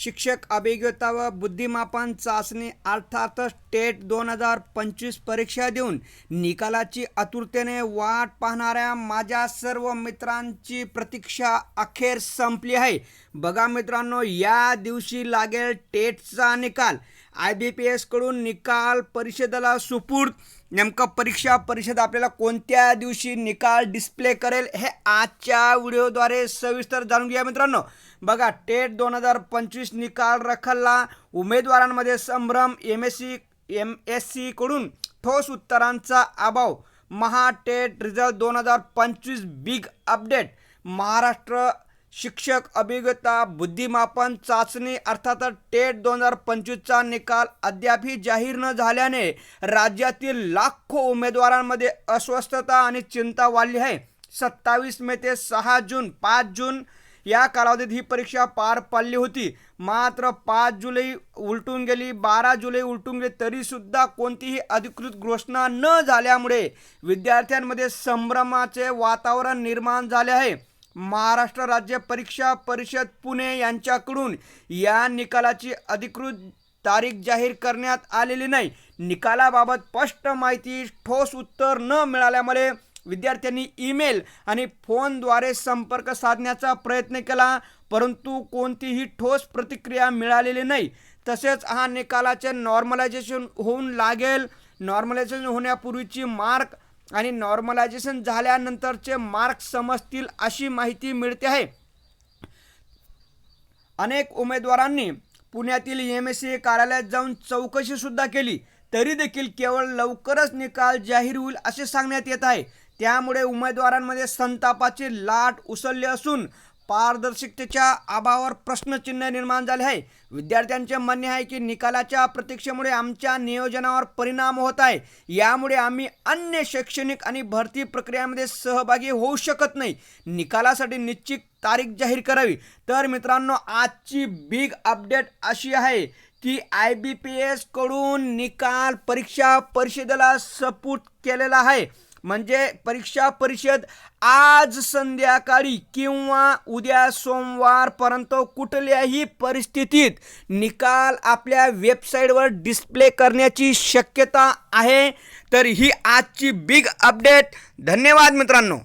शिक्षक अभिज्ञता व बुद्धिमापन चाचणी अर्थात टेट दोन हजार पंचवीस परीक्षा देऊन निकालाची आतुरतेने वाट पाहणाऱ्या माझ्या सर्व मित्रांची प्रतीक्षा अखेर संपली आहे. बघा मित्रांनो या दिवशी लागेल टेटचा निकाल. आय बी पी एसकडून निकाल परिषदेला सुपूर्द. नेमकं परीक्षा परिषद आपल्याला कोणत्या दिवशी निकाल डिस्प्ले करेल हे आजच्या व्हिडिओद्वारे सविस्तर जाणून घ्या मित्रांनो. बघा टेट दोन हजार पंचवीस निकाल रखडला. उमेदवारांमध्ये संभ्रम. M S C M S सीकडून ठोस उत्तरांचा अभाव. महा टेट रिझल्ट दोन हजार पंचवीस बिग अपडेट महाराष्ट्र शिक्षक अभिज्ञता बुद्धिमापन चाचणी अर्थात टेट दोन हजार पंचवीसचा निकाल अद्यापही जाहीर न झाल्याने राज्यातील लाखो उमेदवारांमध्ये अस्वस्थता आणि चिंता वाढली आहे. सत्तावीस मे ते सहा जून पाच जून या कालावधीत ही परीक्षा पार पडली होती. मात्र पाच जुलै उलटून गेली बारा जुलै उलटून गेली तरीसुद्धा कोणतीही अधिकृत घोषणा न झाल्यामुळे विद्यार्थ्यांमध्ये संभ्रमाचे वातावरण निर्माण झाले आहे. महाराष्ट्र राज्य परीक्षा परिषद पुणे यांच्याकडून या निकालाची अधिकृत तारीख जाहीर करण्यात आलेली नाही. निकालाबाबत स्पष्ट माहिती ठोस उत्तर न मिळाल्यामुळे विद्यार्थ्यांनी ईमेल आणि फोनद्वारे संपर्क साधण्याचा प्रयत्न केला परंतु कोणतीही ठोस प्रतिक्रिया मिळालेली नाही. तसेच हा निकालाचे नॉर्मलायझेशन होऊन लागेल. नॉर्मलायझेशन होण्यापूर्वीची मार्क आणि नॉर्मलायझेशन झाल्यानंतरचे मार्क समजतील अशी माहिती मिळते आहे. अनेक उमेदवारांनी पुण्यातील एम एस सी कार्यालयात जाऊन चौकशीसुद्धा केली. तरी देखील केवळ लवकरच निकाल जाहीर होईल असे सांगण्यात येत आहे. त्यामुळे उमेदवारांमध्ये संतापाची लाट उसळली असून पारदर्शकतेच्या अभावावर प्रश्नचिन्ह निर्माण झाले आहे. विद्यार्थ्यांचे म्हणणे आहे की निकालाच्या प्रतीक्षेमुळे आमच्या नियोजनावर परिणाम होत आहे. यामुळे आम्ही अन्य शैक्षणिक आणि भरती प्रक्रियामध्ये सहभागी होऊ शकत नाही. निकालासाठी निश्चित तारीख जाहीर करावी. तर मित्रांनो आजची बिग अपडेट अशी आहे की आय बी पी एसकडून निकाल परीक्षा परिषदेला सपूट केलेला आहे. म्हणजे परीक्षा परिषद आज संध्याकाळी किंवा उद्या सोमवारपर्यंत कुठल्याही परिस्थितीत निकाल आपल्या वेबसाईटवर डिस्प्ले करण्याची शक्यता आहे. तर ही आजची बिग अपडेट धन्यवाद मित्रांनो.